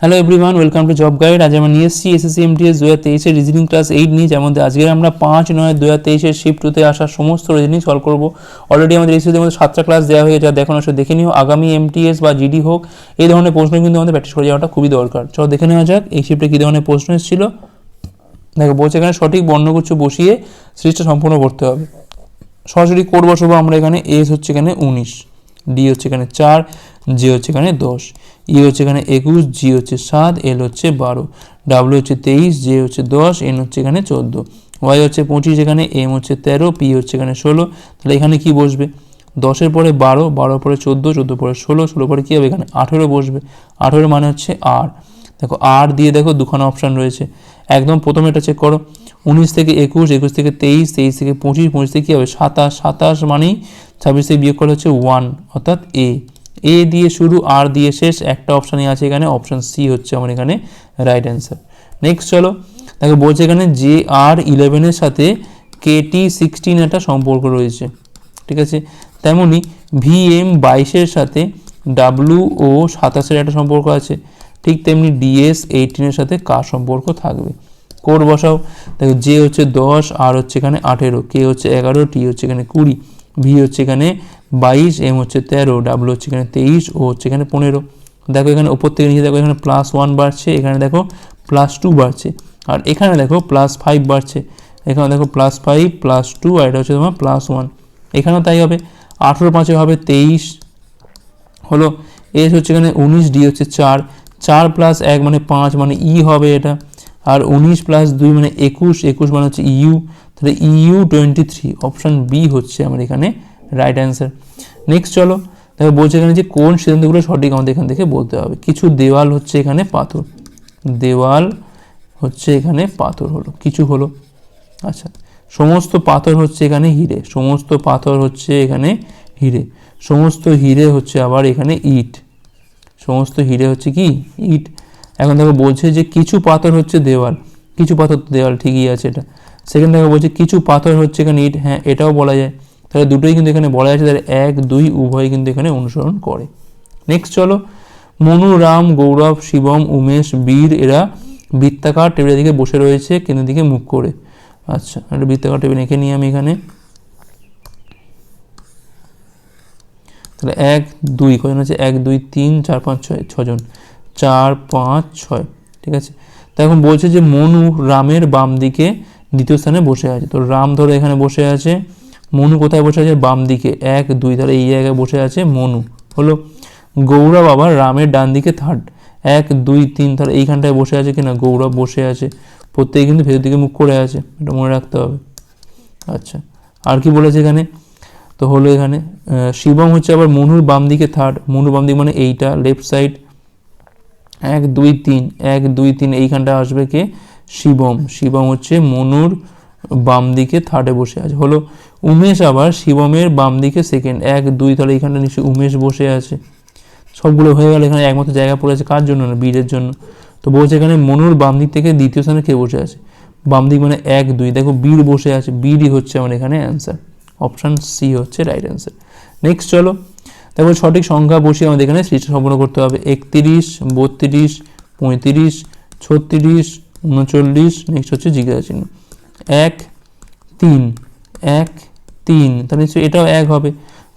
Hello everyone welcome to job guide আজ আমরা নিয়ে এসেছি এসএসসি এমটিএস দু হাজার তেইশের রিজনিং ক্লাস এইট নিয়ে যেমন আজকে আমরা পাঁচ নয় দু হাজার তেইশের শিফট টুতে আসা সমস্ত রিজনিং সলভ করব। অলরেডি আমাদের এসএসসির মধ্যে সাতটা ক্লাস দেওয়া হয়ে যা দেখানো সে দেখে নিও। আগামী এমটিএস বা জিডি হোক, এই ধরনের প্রশ্ন কিন্তু আমাদের প্র্যাকটিস করে যাওয়াটা খুবই দরকার। চলো দেখে নেওয়া যাক, এই শিফটে কী ধরনের প্রশ্ন এসেছিল। দেখো, বলছে এখানে সঠিক বর্ণগুচ্ছ বসিয়ে সিরিজটা সম্পূর্ণ করতে হবে। সরাসরি কোড বসাবো আমরা এখানে এস হচ্ছে এখানে উনিশ ডি হচ্ছে এখানে চার জি হচ্ছে এখানে দশ। ই হচ্ছে এখানে একুশ জি হচ্ছে সাত এল হচ্ছে বারো ডাব্লিউ হচ্ছে তেইশ জে হচ্ছে দশ এন হচ্ছে এখানে চোদ্দ। ওয়াই হচ্ছে পঁচিশ, এখানে এম হচ্ছে তেরো পি হচ্ছে এখানে ষোলো। তাহলে এখানে কি বসবে? দশের পরে বারো, বারোর পরে চোদ্দ চোদ্দ পরে ষোলো ষোলো পরে কী হবে? এখানে আঠেরো বসবে। আঠেরো মানে হচ্ছে আর দেখো আর দিয়ে দেখো দুখানা অপশান রয়েছে। একদম প্রথমে এটা চেক করো। উনিশ থেকে একুশ একুশ থেকে তেইশ তেইশ থেকে পঁচিশ পঁচিশ থেকে কী হবে? সাতাশ সাতাশ মানেই ছাব্বিশ থেকে বিয়োগ করে হচ্ছে ওয়ান অর্থাৎ এ এ দিয়ে শুরু আর দিয়ে শেষ, একটা অপশানই আছে এখানে অপশান সি হচ্ছে আমার এখানে রাইট অ্যান্সার নেক্সট চলো, দেখো বলছে এখানে জে আর ইলেভেনের সাথে কেটি সিক্সটিন একটা সম্পর্ক রয়েছে, ঠিক আছে? তেমনি ভি এম বাইশের সাথে ডাব্লু ও সাতাশের একটা সম্পর্ক আছে, ঠিক তেমনি ডিএস এইটিনের সাথে কার সম্পর্ক থাকবে? কোড বসাও, দেখো জে হচ্ছে দশ আর হচ্ছে এখানে আঠেরো কে হচ্ছে এগারো টি হচ্ছে এখানে কুড়ি ভি হচ্ছে এখানে বাইশ, এম হচ্ছে তেরো ডাব্লু হচ্ছে এখানে তেইশ, ও হচ্ছে এখানে পনেরো। দেখো এখানে ওপর থেকে নিচে দেখো এখানে প্লাস ওয়ান বাড়ছে, এখানে দেখো প্লাস টু বাড়ছে। আর এখানে দেখো প্লাস ফাইভ বাড়ছে। এখানে দেখো প্লাস ফাইভ প্লাস টু আর এটা হচ্ছে তোমার প্লাস ওয়ান এখানেও তাই হবে। আঠেরো পাঁচে হবে তেইশ। হলো, এস হচ্ছে এখানে উনিশ, ডি হচ্ছে চার। চার প্লাস এক মানে পাঁচ মানে ই হবে এটা। আর উনিশ প্লাস দুই মানে একুশ একুশ মানে হচ্ছে ইউ। তাহলে U twenty three option B হচ্ছে আমার এখানে রাইট অ্যান্সার নেক্সট চলো, দেখো বলছে এখানে যে কোন সিদ্ধান্তগুলো সঠিক আমাদের এখান থেকে বলতে হবে। কিছু দেওয়াল হচ্ছে এখানে পাথর। দেওয়াল হচ্ছে এখানে পাথর হলো, কিছু হলো। আচ্ছা সমস্ত পাথর হচ্ছে এখানে হিরে, সমস্ত পাথর হচ্ছে এখানে হিরে, সমস্ত হিরে হচ্ছে আবার এখানে ইট, সমস্ত হিরে হচ্ছে কি? ইট। এখন দেখো বলছে যে কিছু পাথর হচ্ছে দেওয়াল, কিছু পাথর তো দেওয়াল ঠিকই আছে এটা। সেকেন্ড দেখো বলছে কিছু পাথর হচ্ছে এখানে ইট হ্যাঁ এটাও বলা যায়। তাহলে দুটোই কিন্তু এখানে বলা আছে, তাহলে এক, দুই উভয় কিন্তু এখানে অনুসরণ করে। নেক্সট চলো, মনু, রাম, গৌরব, শিবম, উমেশ, বীর, এরা বৃত্তাকার টেবিলের দিকে বসে রয়েছে, কেন্দ্রের দিকে মুখ করে। আচ্ছা একটা বৃত্তাকার টেবিল এঁকে নিই আমি এখানে। তাহলে এক, দুই কজন আছে? এক, দুই, তিন, চার, পাঁচ, ছয়, ছজন। চার, পাঁচ, ছয়, ঠিক আছে? তো এখন বলছে যে মনু রামের বাম দিকে দ্বিতীয় স্থানে বসে আছে। তো রাম ধরো এখানে বসে আছে। মনু কোথায় বসে আছে? বাম দিকে। এক, দুই, তাহলে এই জায়গায় বসে আছে মনু। হলো গৌরব আবার রামের ডান দিকে থার্ড এক, দুই, তিন, তাহলে এইখানটায় বসে আছে কিনা? গৌরব বসে আছে। প্রত্যেকে কিন্তু ভেতর দিকে মুখ করে আছে। এটা মনে রাখতে হবে। আচ্ছা আর কি বলেছে এখানে? তো হলো এখানে শিবম হচ্ছে আবার মনুর বাম দিকে থার্ড মনুর বাম দিকে মানে এইটা লেফট সাইড এক, দুই, তিন। এক, দুই, তিন এইখানটা আসবে কে? শিবম। শিবম হচ্ছে মনুর বাম দিকে থার্ডে বসে আছে। হলো, উমেশ আবার শিবমের বাম দিকে সেকেন্ড এক, দুই, তাহলে এইখানটা নিশ্চয়ই উমেশ বসে আছে। সবগুলো হয়ে গেল, এখানে একমাত্র জায়গা পড়েছে কার জন্য না? বীরের জন্য। তো বলছে এখানে মনুর বাম দিক থেকে দ্বিতীয় স্থানে কে বসে আছে? বাম দিক মানে এক, দুই। দেখো, বীর বসে আছে। বীরই হচ্ছে আমার এখানে অ্যান্সার অপশান সি হচ্ছে রাইট অ্যান্সার নেক্সট চলো। তারপর সঠিক সংখ্যা বসিয়ে আমাদের এখানে সৃষ্টি সম্পন্ন করতে হবে। একত্রিশ, বত্রিশ, পঁয়ত্রিশ, ছত্রিশ, উনচল্লিশ। নেক্সট হচ্ছে জিজ্ঞাসা চিহ্ন। এক, তিন এক, তিন। তাহলে নিশ্চয়ই এটাও এক হবে।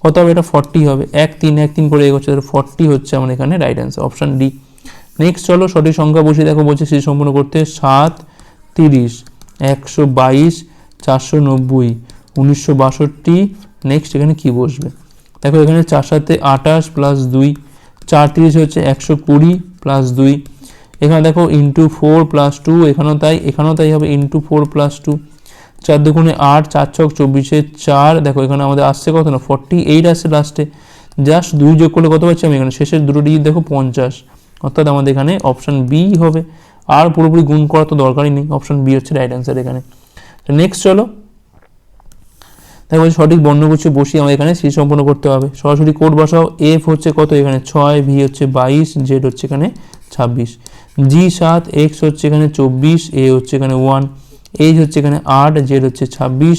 কত হবে? এটা ফর্টি হবে। এক, তিন এক, তিন করে এগোচ্ছে। তাহলে ফর্টি হচ্ছে আমার এখানে right answer option D next চলো সঠিক সংখ্যা বসিয়ে দেখো। বলছে সৃষ্টি সম্পন্ন করতে সাত, তিরিশ, একশো বাইশ, চারশো নব্বই, উনিশশো বাষট্টি। নেক্সট এখানে কি বসবে? দেখো এখানে চার সাথে আঠাশ প্লাস দুই, চার তিরিশ হচ্ছে একশো কুড়ি প্লাস দুই। এখানে দেখো ইন্টু ফোর প্লাস টু এখানেও তাই এখানেও তাই হবে ইন্টু ফোর প্লাস টু চার দুগুণে আট, চার ছক চব্বিশে চার, দেখো এখানে আমাদের আসছে কত না ফর্টি এইট আসছে লাস্টে জাস্ট দুই যোগ করলে কত পাচ্ছি আমি? এখানে শেষের দুটো ডিজিট দেখো পঞ্চাশ। অর্থাৎ আমাদের এখানে অপশান বি হবে। আর পুরোপুরি গুণ করা তো দরকারই নেই অপশান বি হচ্ছে রাইট অ্যান্সার এখানে। নেক্সট চলো। বলছি সঠিক বর্ণগুচ্ছ বসিয়ে আমাদের এখানে সি সম্পন্ন করতে হবে। সরাসরি কোড বসাও এফ হচ্ছে কত এখানে? ছয় ভি হচ্ছে বাইশ জেড হচ্ছে এখানে ছাব্বিশ। জি সাত এক্স হচ্ছে এখানে চব্বিশ এ হচ্ছে এখানে ওয়ান এইচ হচ্ছে এখানে আট জেড হচ্ছে ছাব্বিশ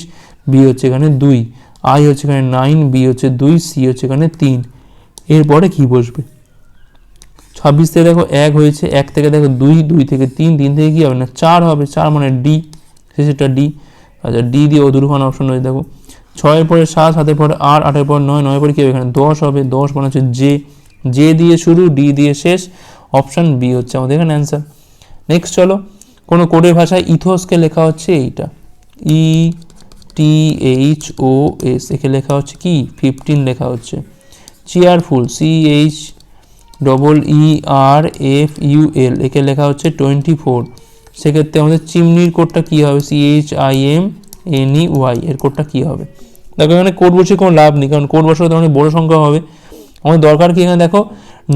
বি হচ্ছে এখানে দুই আই হচ্ছে এখানে নাইন বি হচ্ছে দুই সি হচ্ছে এখানে তিন। এরপরে কি বসবে? ছাব্বিশ থেকে দেখো এক হয়েছে, এক থেকে দেখো দুই দুই থেকে তিন তিন থেকে কী হবে? না, চার হবে, চার মানে ডি শেষেরটা ডি আচ্ছা ডি দিয়ে অদূরখান অপশন রয়েছে, দেখো। ছয়ের পরে সাত, সাতের পরে আট, আটের পর নয়, নয়ের পরে কী হবে? এখানে দশ হবে, দশ মানে হচ্ছে জে জে দিয়ে শুরু ডি দিয়ে শেষ অপশান বি হচ্ছে আমাদের এখানে অ্যান্সার। নেক্সট চলো, কোনো কোডের ভাষায় ইথোসকে লেখা হচ্ছে এইটা। ই টি এইচ ও এস একে লেখা হচ্ছে কি? ফিফটিন লেখা হচ্ছে। Cheerful C H double E R F U L একে লেখা হচ্ছে টোয়েন্টি ফোর সেক্ষেত্রে আমাদের চিমনির কোডটা কী হবে? C H I M N E Y এর কোডটা কী হবে? দেখো এখানে কোড বসে কোনো লাভ নেই, কারণ কোড বসালে তো অনেক বড়ো সংখ্যা হবে। আমাদের দরকার কি এখানে দেখো?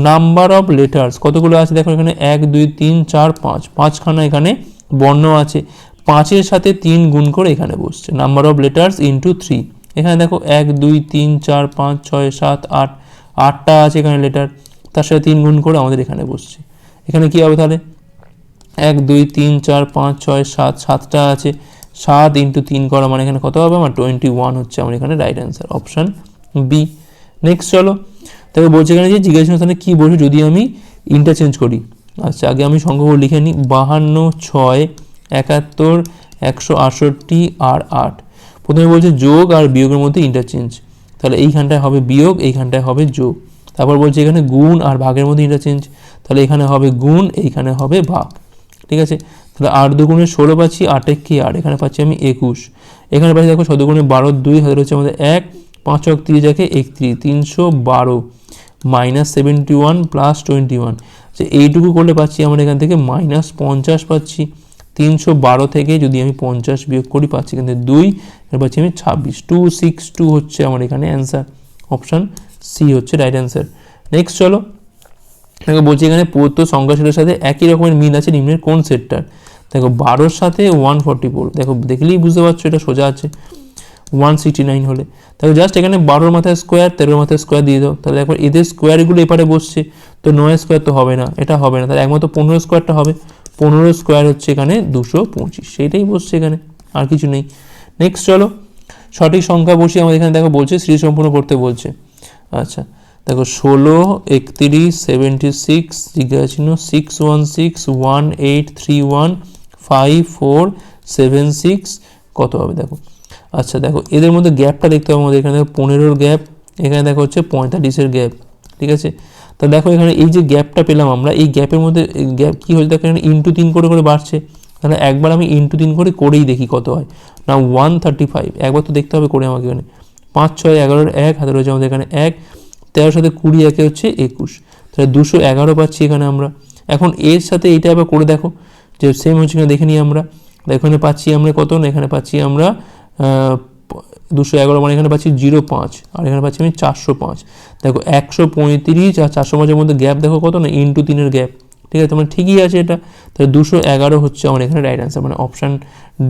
নাম্বার অফ লেটার্স কতগুলো আছে? দেখো এখানে এক, দুই, তিন, চার, পাঁচ। পাঁচখানা এখানে বর্ণ আছে। পাঁচের সাথে তিন গুণ করে এখানে বসছে। Number of letters into three এখানে দেখো এক, দুই, তিন, চার, পাঁচ, ছয়, সাত, আট। আটটা আছে এখানে লেটার তার সাথে তিন গুণ করে আমাদের এখানে বসছে। এখানে কী হবে তাহলে? এক, দুই, তিন, চার, পাঁচ, ছয়, সাত। সাতটা আছে। সাত ইন্টু তিন করা মানে এখানে কত হবে? আমার টোয়েন্টি ওয়ান হচ্ছে। আমার এখানে right answer option B next চলো। তবে বলছে এখানে যে জিজ্ঞাসা স্থানে কী বসে যদি আমি ইন্টারচেঞ্জ করি? আচ্ছা আগে আমি সংখ্যাগুলো লিখে নিই। বাহান্ন, ছয়, একাত্তর, একশো আটষট্টি, আর আট। প্রথমে বলছে যোগ আর বিয়োগের মধ্যে ইন্টারচেঞ্জ তাহলে এইখানটায় হবে বিয়োগ, এইখানটায় হবে যোগ। তারপর বলছে এখানে গুণ আর ভাগের মধ্যে ইন্টারচেঞ্জ তাহলে এখানে হবে গুণ, এইখানে হবে ভাগ। ঠিক আছে? তাহলে আট দুগুণে ষোলো পাচ্ছি, আট কি আট এখানে পাচ্ছি আমি একুশ। এখানে পাচ্ছি দেখো শতগুণে বারো, দুই, হাজার হচ্ছে আমাদের এক। পাঁচ তিরিশ একে একত্রিশ, তিনশো বারো minus seventy one plus twenty one যে এইটুকু করলে পাচ্ছি আমরা এখান থেকে মাইনাস পঞ্চাশ পাচ্ছি। তিনশো বারো থেকে যদি আমি পঞ্চাশ বিয়োগ করি পাচ্ছি থেকে দুই, এবার পাচ্ছি আমি ছাব্বিশ। টু সিক্স টু হচ্ছে আমার এখানে অ্যান্সার অপশান সি হচ্ছে রাইট অ্যান্সার নেক্সট চলো। দেখো, বলছি এখানে প্রত্য সংখ্যা সেটের সাথে একই রকমের মিল আছে নিম্নের কোন সেটটার? দেখো, বারোর সাথে ওয়ান ফর্টি ফোর দেখো, দেখলেই বুঝতে পারছ, এটা সোজা আছে। ওয়ান সিক্সটি নাইন হলে। দেখো জাস্ট এখানে বারোর মাথায় স্কোয়ার তেরোর মাথায় স্কোয়ার দিয়ে দাও। তাহলে একবার এদের স্কোয়ারগুলো এপারে বসছে, তো নয় স্কোয়ার তো হবে না, এটা হবে না। তাহলে একমাত্র পনেরো স্কোয়ারটা হবে। পনেরো স্কোয়ার হচ্ছে এখানে দুশো পঁচিশ, সেইটাই বসছে এখানে, আর কিছু নেই। নেক্সট চলো, সঠিক সংখ্যা বসিয়ে আমাদের এখানে দেখো বলছে শ্রী সম্পূর্ণ করতে বলছে। আচ্ছা দেখো ষোলো, একত্রিশ সেভেন্টি সিক্স জিজ্ঞাসা six one six one eight three one five four seven six কত হবে দেখো? আচ্ছা দেখো, এদের মধ্যে গ্যাপটা দেখতে হবে আমাদের এখানে। পনেরোর গ্যাপ এখানে দেখো হচ্ছে পঁয়তাল্লিশের গ্যাপ ঠিক আছে? তা দেখো এখানে এই যে গ্যাপটা পেলাম আমরা, এই গ্যাপের মধ্যে গ্যাপ কী হয়েছে? দেখো এখানে ইন্টু তিন করে করে বাড়ছে। তাহলে একবার আমি ইন্টু তিন করে করেই দেখি কত হয়। না ওয়ান থার্টি ফাইভ একবার তো দেখতে হবে করে আমাকে এখানে। পাঁচ, ছয়, এগারোর এক হাতে রয়েছে আমাদের এখানে এক, তেরোর সাথে কুড়ি, একে হচ্ছে একুশ। তাহলে দুশো এগারো পাচ্ছি এখানে আমরা। এখন এর সাথে এইটা আবার করে দেখো, যে সেম হচ্ছে কিনা দেখে নিই আমরা। এখানে পাচ্ছি আমরা কত? না, এখানে পাচ্ছি আমরা দুশো এগারো মানে এখানে পাচ্ছি জিরো পাঁচ, আর এখানে পাচ্ছি আমি চারশো পাঁচ। দেখো একশো পঁয়ত্রিশ আর চারশো পাঁচের মধ্যে গ্যাপ দেখো কত না ইন্টু তিনের গ্যাপ ঠিক আছে মানে ঠিকই আছে এটা। তাহলে দুশো এগারো হচ্ছে আমার এখানে রাইট অ্যান্সার মানে অপশান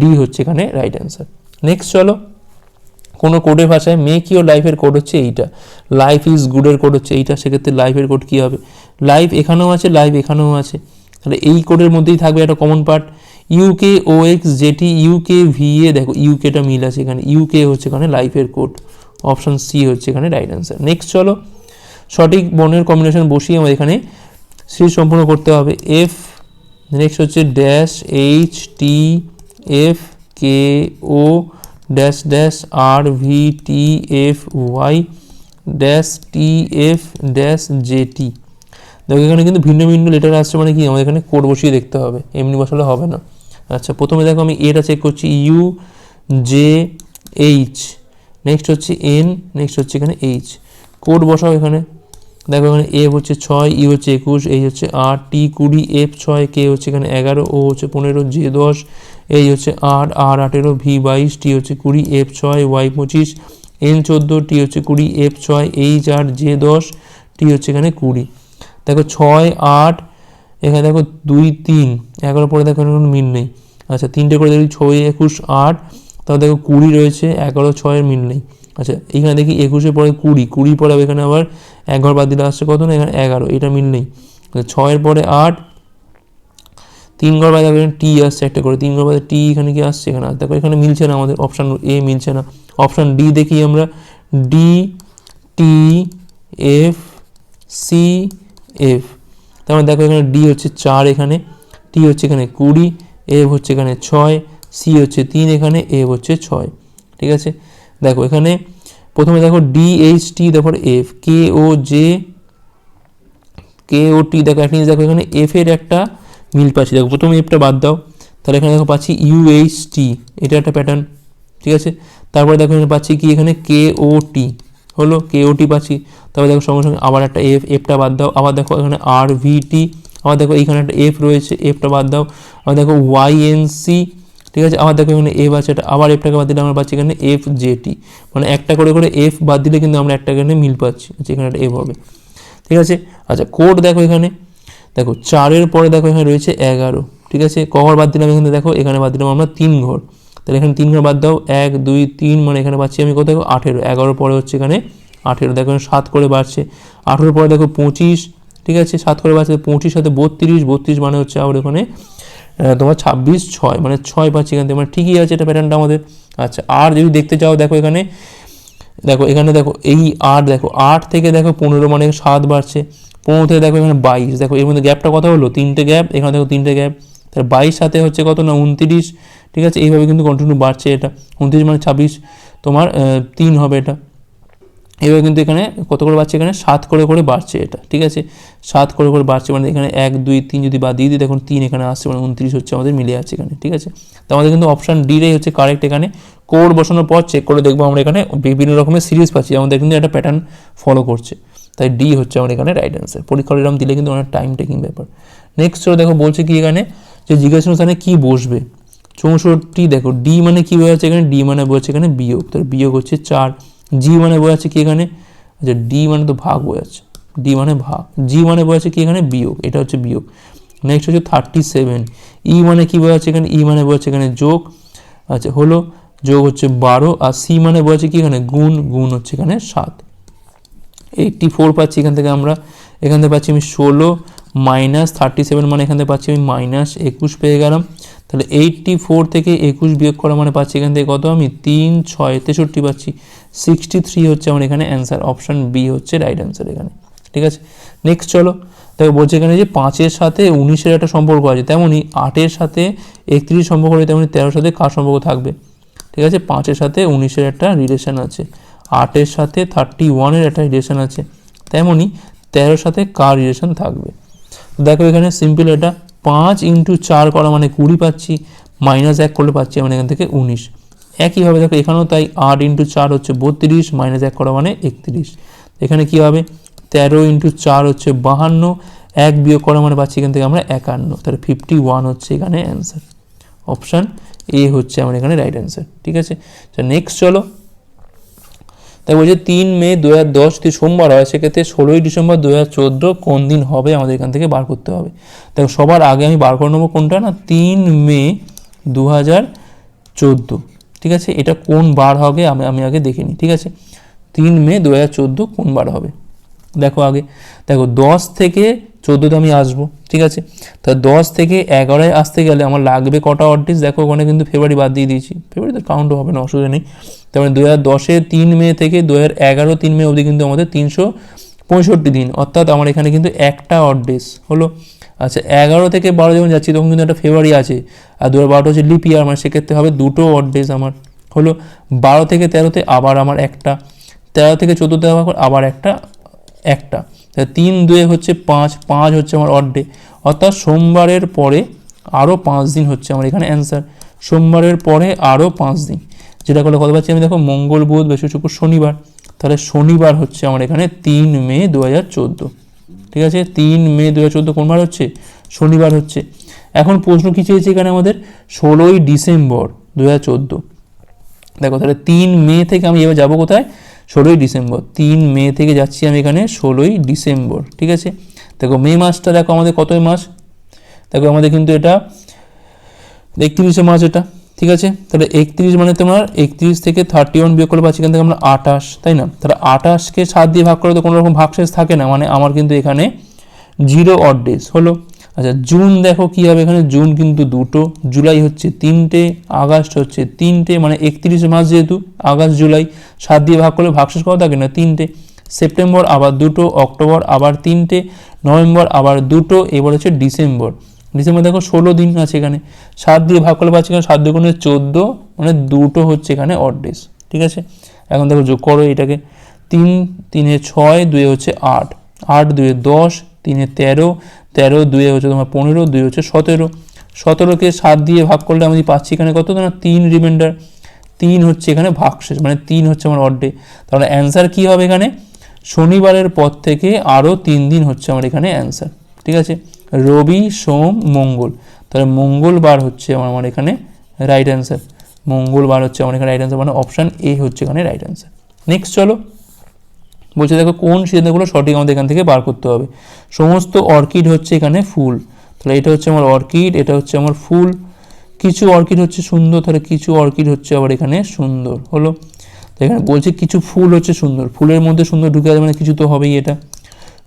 ডি হচ্ছে এখানে রাইট অ্যান্সার নেক্সট চলো, কোনো কোডের ভাষায় মেক ইউর লাইফের কোড হচ্ছে এইটা। লাইফ ইজ গুডের কোড হচ্ছে এইটা, সেক্ষেত্রে লাইফের কোড কী হবে? লাইফ এখানেও আছে লাইফ এখানেও আছে। তাহলে এই কোডের মধ্যেই থাকবে একটা common part U K O X J T U K V A দেখো ইউকেটা মিল আছে এখানে। ইউকে হচ্ছে এখানে লাইফের কোড অপশান সি হচ্ছে এখানে রাইট অ্যান্সার নেক্সট চলো, সঠিক বর্ণের কম্বিনেশন বসিয়ে আমাদের এখানে সি সম্পূর্ণ করতে হবে। এফ নেক্সট হচ্ছে dash H T F K O dash dash R V T F Y dash T F dash J T দেখো এখানে কিন্তু ভিন্ন ভিন্ন লেটার আসছে মানে কি? আমাদের এখানে কোড বসিয়ে দেখতে হবে। এমনি বসালে হবে না। আচ্ছা প্রথমে দেখো আমি এটা চেক করছি ইউ জে এইচ নেক্সট হচ্ছে এন নেক্সট হচ্ছে এখানে এইচ কোড বসাও এখানে। দেখো এখানে এফ হচ্ছে ছয় ইউ হচ্ছে একুশ এই হচ্ছে আট টি কুড়ি এফ ছয় কে হচ্ছে এখানে এগারো ও হচ্ছে পনেরো জে দশ এই হচ্ছে আট আর আঠেরো ভি বাইশ টি হচ্ছে কুড়ি এফ ছয় ওয়াই পঁচিশ এন চোদ্দ টি হচ্ছে কুড়ি এফ ছয় এইচ আট জে দশ টি হচ্ছে এখানে কুড়ি। দেখো ছয়, আট এখানে দেখো দুই, তিন। এগারো পরে দেখো কোনো মিল নেই। আচ্ছা তিনটে করে দেখি ছয়, একুশ, আট। তারপর দেখো কুড়ি রয়েছে এগারো ছয়ের মিল নেই। আচ্ছা এখানে দেখি একুশে পরে কুড়ি। কুড়ি পরে এখানে আবার এক ঘর বাদ দিলে আসছে কত না? এখানে এগারো, এটা মিল নেই। ছয়ের পরে আট। তিন ঘর বাদে এখানে টি আসছে একটা করে। তিন ঘর বাদে টি এখানে কি আসছে এখানে? দেখো, এখানে মিলছে না আমাদের অপশান এ মিলছে না। অপশান ডি দেখি আমরা। D T F C F তারপরে দেখো এখানে ডি হচ্ছে চার এখানে টি হচ্ছে এখানে কুড়ি এফ হচ্ছে এখানে ছয় সি হচ্ছে তিন এখানে এফ হচ্ছে ছয়, ঠিক আছে? দেখো এখানে প্রথমে দেখো ডি এইচ টি তারপর এফ কে ও জে কে ও টি দেখো একটা দেখো এখানে এফ এর একটা মিল পাচ্ছি। দেখো প্রথমে এফটা বাদ দাও, তাহলে এখানে দেখো পাচ্ছি ইউএইচ টি এটা একটা প্যাটার্ন ঠিক আছে? তারপরে দেখো এখানে পাচ্ছি কি এখানে কে ও টি হলো কে ও টি পাচ্ছি। তারপরে দেখো সঙ্গে সঙ্গে আবার একটা এফ এফটা বাদ দাও। আবার দেখো এখানে আর ভি টি আবার দেখো এইখানে একটা এফ রয়েছে এফটা বাদ দাও। আবার দেখো ওয়াই এন সি ঠিক আছে? আবার দেখো এখানে এফ আছে এটা আবার এফটাকে বাদ দিলে আমরা পাচ্ছি এখানে এফ জে টি মানে একটা করে করে এফ বাদ দিলে কিন্তু আমরা একটা এখানে মিল পাচ্ছি আচ্ছা এখানে একটা এফ হবে। ঠিক আছে? আচ্ছা কোড দেখো এখানে। দেখো, চারের পরে দেখো এখানে রয়েছে এগারো। ঠিক আছে? ক ঘর বাদ দিলাম এখানে? দেখো, এখানে বাদ দিলাম আমরা তিন ঘর। তাহলে এখানে তিন ঘর বাদ দাও, এক, দুই, তিন মানে এখানে পাচ্ছি আমি কত দেখো? আঠেরো। এগারোর পরে হচ্ছে এখানে আঠেরো। দেখো সাত করে বাড়ছে। আঠেরোর পরে দেখো পঁচিশ, ঠিক আছে? সাত করে বাড়ছে, পঁচিশ সাথে বত্রিশ বত্রিশ মানে হচ্ছে আবার ওখানে তোমার ছাব্বিশ, ছয় মানে ছয় পাচ্ছি এখান থেকে মানে ঠিকই আছে এটা প্যাটার্নটা আমাদের। আচ্ছা আর যদি দেখতে চাও, দেখো এখানে দেখো এখানে দেখো, এই আট, দেখো, আট থেকে দেখো পনেরো মানে সাত বাড়ছে। পনেরো থেকে দেখো এখানে বাইশ। দেখো এর মধ্যে গ্যাপটা কত হলো? তিনটে গ্যাপ এখানে দেখো তিনটে গ্যাপ তাহলে বাইশ সাথে হচ্ছে কত না, উনত্রিশ, ঠিক আছে? এইভাবে কিন্তু কন্টিনিউ বাড়ছে এটা। উনত্রিশ মানে ছাব্বিশ, তোমার তিন হবে এটা। এবার কিন্তু এখানে কত করে বাড়ছে? এখানে সাত করে করে বাড়ছে এটা, ঠিক আছে? সাত করে করে বাড়ছে মানে এখানে এক, দুই, তিন যদি বাদ দিয়ে দিই, দেখুন তিন এখানে আসছে মানে উনত্রিশ হচ্ছে আমাদের মিলে আছে এখানে, ঠিক আছে? তো আমাদের কিন্তু অপশান ডিটাই হচ্ছে কারেক্ট এখানে। কোড বসানোর পর চেক করে দেখব আমরা এখানে বিভিন্ন রকমের সিরিজ পাচ্ছি। আমাদের কিন্তু একটা প্যাটার্ন ফলো করছে। তাই ডি হচ্ছে আমার এখানে রাইট অ্যান্সার পরীক্ষার এরকম দিলে কিন্তু অনেক টাইম টেকিং ব্যাপার নেক্সট দেখো বলছে কি এখানে? যে জিজ্ঞাসা স্থানে কী বসবে? চৌষট্টি দেখো ডি মানে কী বোঝাচ্ছে এখানে? ডি মানে বোঝাচ্ছে এখানে বিয়োগ। তাহলে বিয়োগ হচ্ছে চার। জি মানে বোঝাচ্ছে কি এখানে? আচ্ছা ডি মানে তো ভাগ বোঝাচ্ছে। ডি মানে ভাগ। জি মানে বোঝাচ্ছে কি এখানে? বিয়োগ। এটা হচ্ছে বিয়োগ। নেক্সট হচ্ছে থার্টি সেভেন ই মানে কি বোঝাচ্ছে এখানে? ই মানে বোঝাচ্ছে এখানে যোগ। আচ্ছা হলো যোগ হচ্ছে বারো। আর সি মানে বোঝাচ্ছে কি এখানে? গুণ। গুণ হচ্ছে এখানে সাত। এইটটি ফোর পাচ্ছি এখান থেকে আমরা। এখান থেকে পাচ্ছি আমি ষোলো। মাইনাস থার্টি সেভেন মানে এখান থেকে পাচ্ছি আমি মাইনাস একুশ পেয়ে গেলাম। তাহলে এইটটি ফোর থেকে একুশ বিয়োগ করা মানে পাচ্ছি এখান থেকে কত? আমি তিন, ছয়, তেষট্টি পাচ্ছি। সিক্সটি থ্রি হচ্ছে আমার এখানে অ্যান্সার অপশান বি হচ্ছে রাইট অ্যান্সার এখানে। ঠিক আছে? নেক্সট চলো। দেখো, বলছে এখানে যে পাঁচের সাথে উনিশের একটা সম্পর্ক আছে। তেমনই আটের সাথে একত্রিশ সম্পর্ক রয়েছে তেমনি তেরোর সাথে কার সম্পর্ক থাকবে? ঠিক আছে? পাঁচের সাথে উনিশের একটা রিলেশন আছে। আটের সাথে থার্টি ওয়ানের একটা রিলেশন আছে। তেমনই তেরোর সাথে কার রিলেশন থাকবে? দেখো এখানে সিম্পল এটা। পাঁচ ইন্টু চার করা মানে কুড়ি পাচ্ছি মাইনাস এক করলে পাচ্ছি মানে এখান থেকে উনিশ। একইভাবে দেখো এখানেও তাই আট ইন্টু চার হচ্ছে বত্রিশ মাইনাস এক করা মানে একত্রিশ। এখানে কি হবে? তেরো ইন্টু চার হচ্ছে বাহান্ন, এক বিয়োগ করা মানে পাচ্ছি এখান থেকে আমরা একান্ন। তাহলে ফিফটি ওয়ান হচ্ছে এখানে অ্যান্সার অপশান এ হচ্ছে আমার এখানে রাইট অ্যান্সার ঠিক আছে? তো নেক্সট চলো। তাই বলছে তিন মে দু হাজার দশ যদি সোমবার হয়, সেক্ষেত্রে ষোলোই ডিসেম্বর দু হাজার চোদ্দ কোন দিন হবে আমাদের এখান থেকে বার করতে হবে। দেখো, সবার আগে আমি বার করে নেব কোনটা না? তিন মে দু হাজার চোদ্দ। ঠিক আছে? এটা কোন বার হবে আমি আমি আগে দেখে নিই। ঠিক আছে? তিন মে দু হাজার চোদ্দ কোন বার হবে? দেখো আগে। দেখো, দশ থেকে চোদ্দোতে আমি আসব, ঠিক আছে? তা দশ থেকে এগারোয় আসতে গেলে আমার লাগবে কটা অড্ডিস দেখো, ওখানে কিন্তু ফেব্রুয়ারি বাদ দিয়ে দিয়েছি। ফেব্রুয়ারি তো কাউন্টও হবে না, অসুবিধা নেই। তার মানে দু হাজার দশে তিন মে থেকে দু হাজার এগারো তিন মে অবধি কিন্তু আমাদের তিনশো পঁয়ষট্টি দিন। অর্থাৎ আমার এখানে কিন্তু একটা অড্ডেস হলো? আচ্ছা এগারো থেকে বারো যখন যাচ্ছি, তখন কিন্তু একটা ফেব্রুয়ারি আছে। আর দু হাজার বারোটা হচ্ছে লিপ ইয়ার মানে সেক্ষেত্রে হবে দুটো অড্ডেস আমার, হলো? বারো থেকে তেরোতে আবার আমার একটা, তেরো থেকে চোদ্দোতে আবার আবার একটা একটা। তিন দুয়ে হচ্ছে পাঁচ পাঁচ হচ্ছে আমার অড ডে অর্থাৎ সোমবারের পরে আরও পাঁচ দিন হচ্ছে আমার এখানে অ্যান্সার সোমবারের পরে আরও পাঁচ দিন। যেটা করলে কত পাচ্ছি আমি দেখো, মঙ্গল, বুধ, বৃহস্পতি, শুক্র, শনিবার। তাহলে শনিবার হচ্ছে আমার এখানে তিন মে দু হাজার চোদ্দ। ঠিক আছে? তিন মে দু হাজার চোদ্দ বার হচ্ছে? শনিবার হচ্ছে। এখন প্রশ্ন কী চেয়েছে এখানে আমাদের? ষোলোই ডিসেম্বর দু হাজার চোদ্দ। দেখো তাহলে তিন মে থেকে আমি এবার যাব কোথায়? ষোলোই ডিসেম্বর। তিন মে থেকে যাচ্ছি আমি এখানে, ষোলোই ডিসেম্বর, ঠিক আছে? দেখো, মে মাসটা দেখো আমাদের কতই মাস? দেখো, আমাদের কিন্তু এটা একত্রিশে মাস এটা, ঠিক আছে? তাহলে একত্রিশ মানে তোমার একত্রিশ থেকে থার্টি ওয়ান বিয়োগ করে পাচ্ছি এখান থেকে আমরা আঠাশ, তাই না? তাহলে আঠাশকে সাত দিয়ে ভাগ করে তো কোনো রকম ভাগশেষ থাকে না মানে আমার কিন্তু এখানে জিরো অড ডেজ হলো? আচ্ছা জুন দেখো কী হবে এখানে। জুন কিন্তু দুটো। জুলাই হচ্ছে তিনটে, আগস্ট হচ্ছে তিনটে মানে একত্রিশে মাস যেহেতু, আগস্ট, জুলাই। সাত দিয়ে ভাগ করলে ভাগশেষ করা থাকে না? তিনটে। সেপ্টেম্বর আবার দুটো, অক্টোবর আবার তিনটে, নভেম্বর আবার দুটো, এবার হচ্ছে ডিসেম্বর। ডিসেম্বর দেখো ষোলো দিন আছে এখানে। সাত দিয়ে ভাগ করলে পাচ্ছি এখানে সাত দুগুণে চোদ্দ মানে দুটো হচ্ছে এখানে অড ঠিক আছে? এখন দেখো যোগ করো এটাকে। তিন, তিনে ছয়, দুয়ে হচ্ছে আট। আট দুয়ে দশ তিনে তেরো তেরো দুয়ে হচ্ছে তোমার পনেরো দুই হচ্ছে সতেরো। সতেরোকে সাত দিয়ে ভাগ করলে আমি পাচ্ছি এখানে কত? না তিন রিমাইন্ডার তিন হচ্ছে এখানে ভাগশেষ মানে তিন হচ্ছে আমার অড ডে তাহলে অ্যান্সার কী হবে এখানে? শনিবারের পর থেকে আরও তিন দিন হচ্ছে আমার এখানে অ্যান্সার ঠিক আছে? রবি, সোম, মঙ্গল। তাহলে মঙ্গলবার হচ্ছে আমার আমার এখানে রাইট অ্যান্সার মঙ্গলবার হচ্ছে আমার এখানে রাইট অ্যান্সার মানে অপশান এ হচ্ছে এখানে রাইট অ্যান্সার নেক্সট চলো। বলছে দেখো কোন সিদ্ধান্তগুলো সঠিক আমাদের এখান থেকে বার করতে হবে। সমস্ত অর্কিড হচ্ছে এখানে ফুল। তাহলে এটা হচ্ছে আমার অর্কিড, এটা হচ্ছে আমার ফুল। কিছু অর্কিড হচ্ছে সুন্দর, তাহলে কিছু অর্কিড হচ্ছে আবার এখানে সুন্দর। হলো? তো এখানে বলছে কিছু ফুল হচ্ছে সুন্দর। ফুলের মধ্যে সুন্দর ঢুকে আছে মানে কিছু তো হবেই এটা।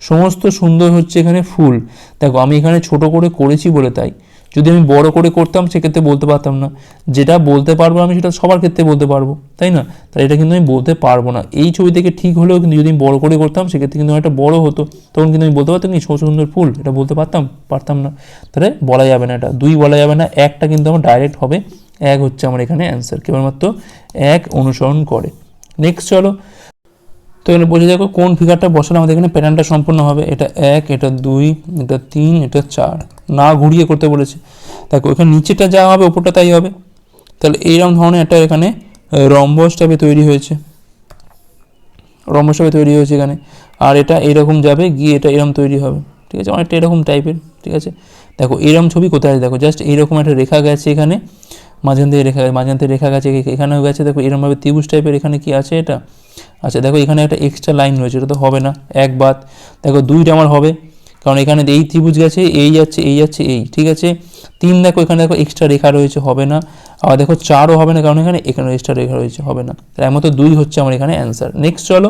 সমস্ত সুন্দর হচ্ছে এখানে ফুল। দেখো, আমি এখানে ছোট করে করেছি বলে তাই। যদি আমি বড় করে করতাম, সেক্ষেত্রে বলতে পারতাম না। যেটা বলতে পারব আমি, সেটা সবার ক্ষেত্রে বলতে পারব, তাই না? তাই এটা কিন্তু আমি বলতে পারব না। এই ছবি থেকে ঠিক হলেও কিন্তু যদি আমি বড় করে করতাম, সেক্ষেত্রে কিন্তু একটা বড় হতো। তখন কিন্তু আমি বলতে পারতাম কি ছোট সুন্দর ফুল, এটা বলতে পারতাম? পারতাম না। তাহলে বলা যাবে না এটা। দুই বলা যাবে না, একটা কিন্তু আমার ডাইরেক্ট হবে। এক হচ্ছে আমার এখানে অ্যান্সার কেবলমাত্র এক অনুসরণ করে। নেক্সট চলো। তো এখানে বোঝা দেখো কোন ফিগারটা বসালে আমাদের এখানে প্যাটার্নটা সম্পূর্ণ হবে। এটা এক, এটা দুই, এটা তিন, এটা চার। না ঘুরিয়ে করতে বলেছে। দেখো, এখানে নিচেটা যা হবে ওপরটা তাই হবে। তাহলে এইরকম ধরনের একটা এখানে রম্বস টাইপে তৈরি হয়েছে। রম্বস টাইপে তৈরি হয়েছে এখানে। আর এটা এরকম যাবে, গিয়ে এটা এরকম তৈরি হবে। ঠিক আছে? অনেকটা এরকম টাইপের ঠিক আছে? দেখো এরকম ছবি কোথায়? আছে দেখো জাস্ট এইরকম একটা রেখা গেছে এখানে। মাঝখান থেকে রেখা মাঝখান থেকে রেখা গেছে এখানেও গেছে। দেখো এরকমভাবে ত্রিভুজ টাইপের এখানে কি আছে এটা? আচ্ছা দেখো এখানে একটা এক্সট্রা লাইন রয়েছে, এটা তো হবে না, এক বাদ। দেখো দুইটা আমার হবে, কারণ এখানে এই ত্রিভুজ গেছে, এই যাচ্ছে এই যাচ্ছে, এই, ঠিক আছে? তিন দেখো, এখানে দেখো এক্সট্রা রেখা রয়েছে, হবে না। আবার দেখো চারও হবে না, কারণ এখানে এখানে এক্সট্রা রেখা রয়েছে, হবে না। তার মতো দুই হচ্ছে আমার এখানে অ্যান্সার নেক্সট চলো।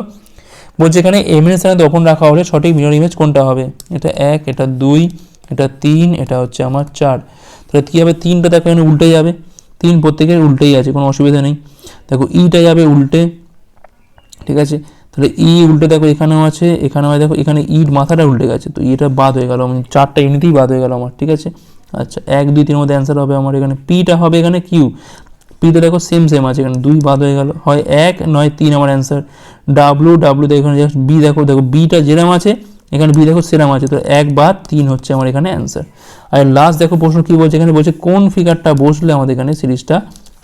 বলছে এখানে এম এর স্থানে ওপেন রাখা হলে সঠিক মিরর ইমেজ কোনটা হবে? এটা এক, এটা দুই, এটা তিন, এটা হচ্ছে আমার চার। তাহলে কী হবে? তিনটা দেখো এখানে উল্টে যাবে। তিন প্রত্যেকের উল্টেই আছে, কোনো অসুবিধা নেই। দেখো ইটা যাবে উল্টে, ঠিক আছে? তাহলে ই উল্টে দেখো, এখানেও আছে, এখানেও দেখো, এখানে ইট মাথাটা উল্টে গেছে, তো ইটা বাদ হয়ে গেল আমি চারটা ইউনিটেই বাদ হয়ে গেল আমার, ঠিক আছে? আচ্ছা এক, দুই, তিনের মধ্যে অ্যান্সার হবে আমার এখানে। পিটা হবে এখানে কিউ পিতে দেখো সেম সেম আছে, এখানে দুই বাদ হয়ে গেল, হয় এক, নয়, তিন আমার অ্যান্সার ডাব্লু ডাব্লু দেখো জাস্ট বি দেখো দেখো বিটা যেরাম আছে এখানে বি দেখো সেরাম আছে, তো এক বাদ তিন হচ্ছে আমার এখানে অ্যান্সার আর লাস্ট দেখো প্রশ্ন কী বলছে? এখানে বলছে, কোন ফিগারটা বসলে আমাদের এখানে সিরিজটা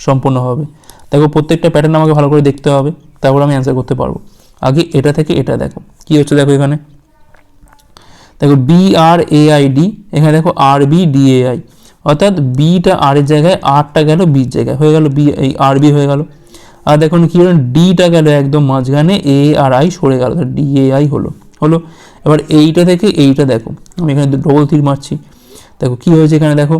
সম্পূর্ণ হবে? দেখো প্রত্যেকটা প্যাটার্ন আমাকে ভালো করে দেখতে হবে, তারপর আমি অ্যান্সার করতে পারব। আগে এটা থেকে এটা দেখো। কি হচ্ছে দেখো এখানে? দেখো B R A I D এখানে দেখো R B D A I অর্থাৎ বিটা আর এর জায়গায় আরটা গেল বির জায়গায়। হয়ে গেল বি এই আর বি হয়ে গেল। আর দেখুন কী হলো? ডিটা গেল একদম মাঝখানে এ আর আই সরে গেল। ডি এ আই হলো। হলো? এবার এইটা থেকে এইটা দেখো। আমি এখানে ডবল তীর মারছি। দেখো, কী হয়েছে এখানে দেখো?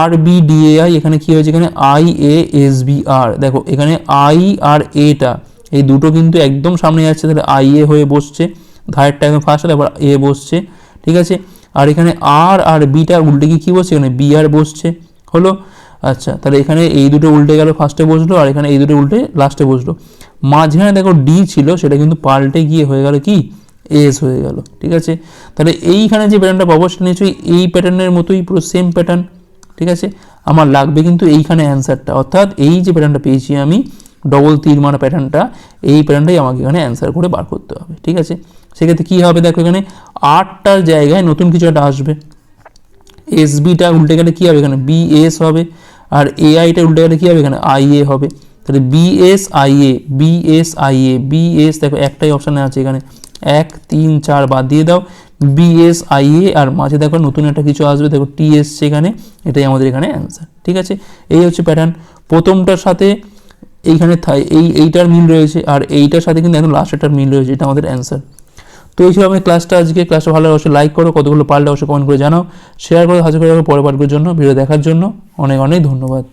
R B D A I এখানে কী হয়েছে এখানে? I A S B R দেখো, এখানে আই আর এটা এই দুটো কিন্তু একদম সামনে যাচ্ছে, তাহলে আই এ হয়ে বসছে। ধারেরটা টাইমে ফার্স্ট হলে আবার এ বসছে, ঠিক আছে? আর এখানে আর আর বিটা উল্টে কি কী বসছে? এখানে বি আর বসছে, হলো? আচ্ছা তাহলে এখানে এই দুটো উল্টে গেল ফার্স্টে বসল, আর এখানে এই দুটো উল্টে লাস্টে বসল। মাঝখানে দেখো ডি ছিল, সেটা কিন্তু পাল্টে গিয়ে হয়ে গেল কি? এস হয়ে গেল, ঠিক আছে? তাহলে এইখানে যে প্যাটার্নটা পাবো সেটা নিশ্চয়ই এই প্যাটার্নের মতোই পুরো সেম প্যাটার্ন ঠিক আছে? আমার লাগবে কিন্তু এইখানে অ্যান্সারটা অর্থাৎ এই যে প্যাটার্নটা পেয়েছি আমি ডবল তীর মারা প্যাটার্নটা এই প্যাটার্নটাই আমাকে এখানে অ্যান্সার করে বার করতে হবে, ঠিক আছে? সেক্ষেত্রে কী হবে দেখো এখানে, আটটার জায়গায় নতুন কিছু একটা আসবে। এস বিটা উল্টে গেলে কী হবে এখানে? বি এস হবে। আর এ আইটা উল্টে গেলে কী হবে এখানে? আই এ হবে। তাহলে B S I A B S I A B S দেখো একটাই অপশানে আছে এখানে। এক, তিন, চার বাদ দিয়ে দাও। বিএস আইএ আর মাঝে দেখো নতুন একটা কিছু আসবে, দেখো টি এসছে এখানে, এটাই আমাদের এখানে অ্যান্সার ঠিক আছে? এই হচ্ছে প্যাটার্ন প্রথমটার সাথে এইখানে এই, এইটার মিল রয়েছে আর এইটার সাথে কিন্তু একদম লাস্টেরটার মিল রয়েছে, এটা আমাদের অ্যান্সার তো এই ছিল আমাদের ক্লাসটা আজকে। ক্লাসটা ভালো অবশ্যই লাইক করো, কতগুলো পারলে অবশ্যই কমেন্ট করে জানাও। শেয়ার করে, হাজার করে পরে পাঠগুলোর জন্য। ভিডিও দেখার জন্য অনেক অনেক ধন্যবাদ।